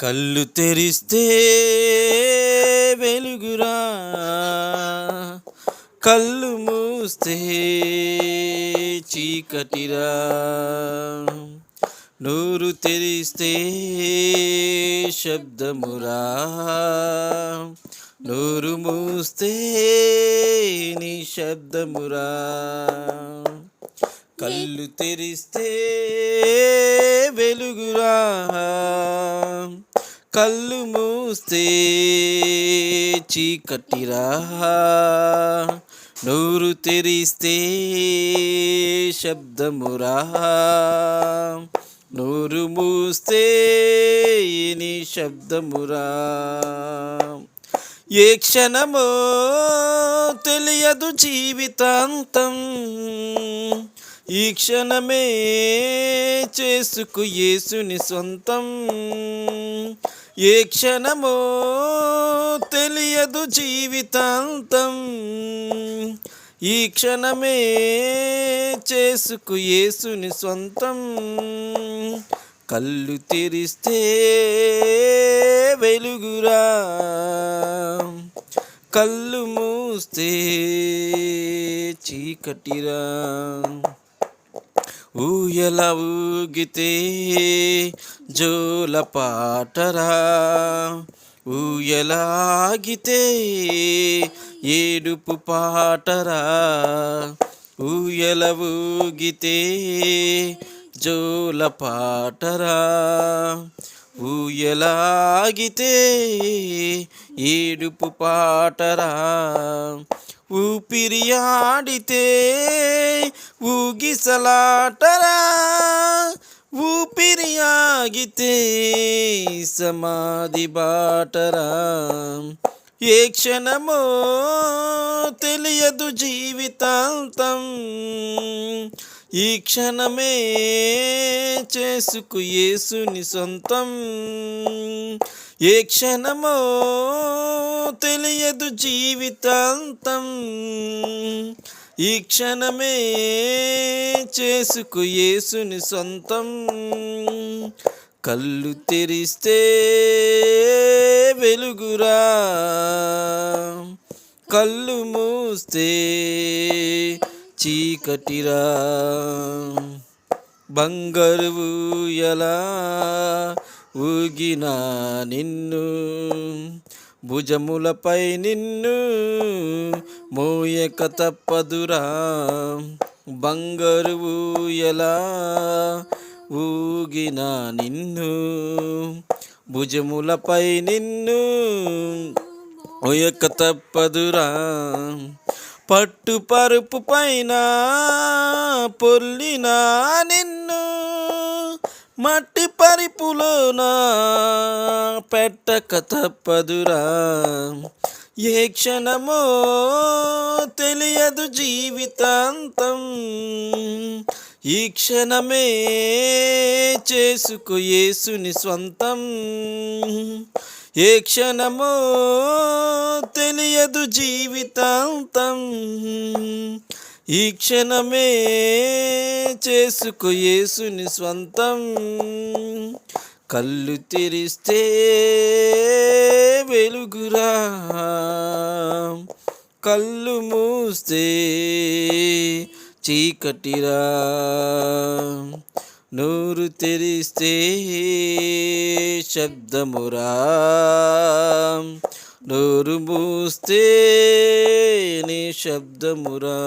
కళ్ళు తెరిస్తే వెలుగురా. కళ్ళు మూస్తే చీకటిరా. నూరు తెరిస్తే శబ్దమురా. నూరు మూస్తే నీ శబ్దమురా. కళ్ళు తెరిస్తే వెలుగురా. కళ్ళు మూస్తే చీకటిరా. నూరు తెరిస్తే శబ్దమురా. నూరు మూస్తే నీ శబ్దమురా. ఏ క్షణమో తెలియదు జీవితాంతం. ఈ క్షణమే చేసుకు యేసుని సొంతం. ఏ క్షణమో తెలియదు జీవితాంతం. ఈ క్షణమే చేసుకు యేసుని సొంతం. కళ్ళు తెరిస్తే వెలుగురా. కళ్ళు మూస్తే చీకటిరా. ఊయల ఊగితే జోల పాటరా. ఊయలాగితే ఏడుపు పాటరా. ఊయల ఊగితే జోల పాటరా. ఊయలాగితే ఏడుపు పాటరా. ఊపిరి ఆడితే ఊగిసలాటరా ఊపిరి ఆగితే సమాధి బాటరా. ఏ క్షణమో తెలియదు జీవితాంతం ఈ క్షణమే చేసుకు యేసుని సొంతం. ఏ క్షణమో తెలియదు జీవితాంతం. ఈ క్షణమే చేసుకు యేసుని సొంతం. కళ్ళు తెరిస్తే వెలుగురా. కళ్ళు మూస్తే చీకటిరా. బంగారు ఊయలా ఊగినా నిన్ను? భుజములపై నిన్ను మోయక తప్పదురా. బంగారు ఊయలా ఊగినా నిన్ను? భుజములపై నిన్ను మోయక తప్పదురా. పట్టు పరుపు పైన పొల్లిన నిన్ను మట్టి పరిపులోన పెట్టక తప్పదురా. ఏ క్షణమో తెలియదు జీవితాంతం ఈ క్షణమే చేసుకు యేసుని స్వంతం. ఏ క్షణమో తెలియదు జీవితాంతం. ఈ క్షణమే చేసుకు యేసుని స్వంతం. కళ్ళు తెరిస్తే వెలుగురా. కళ్ళు మూస్తే చీకటిరా. నూరు తెరిస్తే శబ్దమురా. నూరు మూస్తే నీ శబ్దమురా.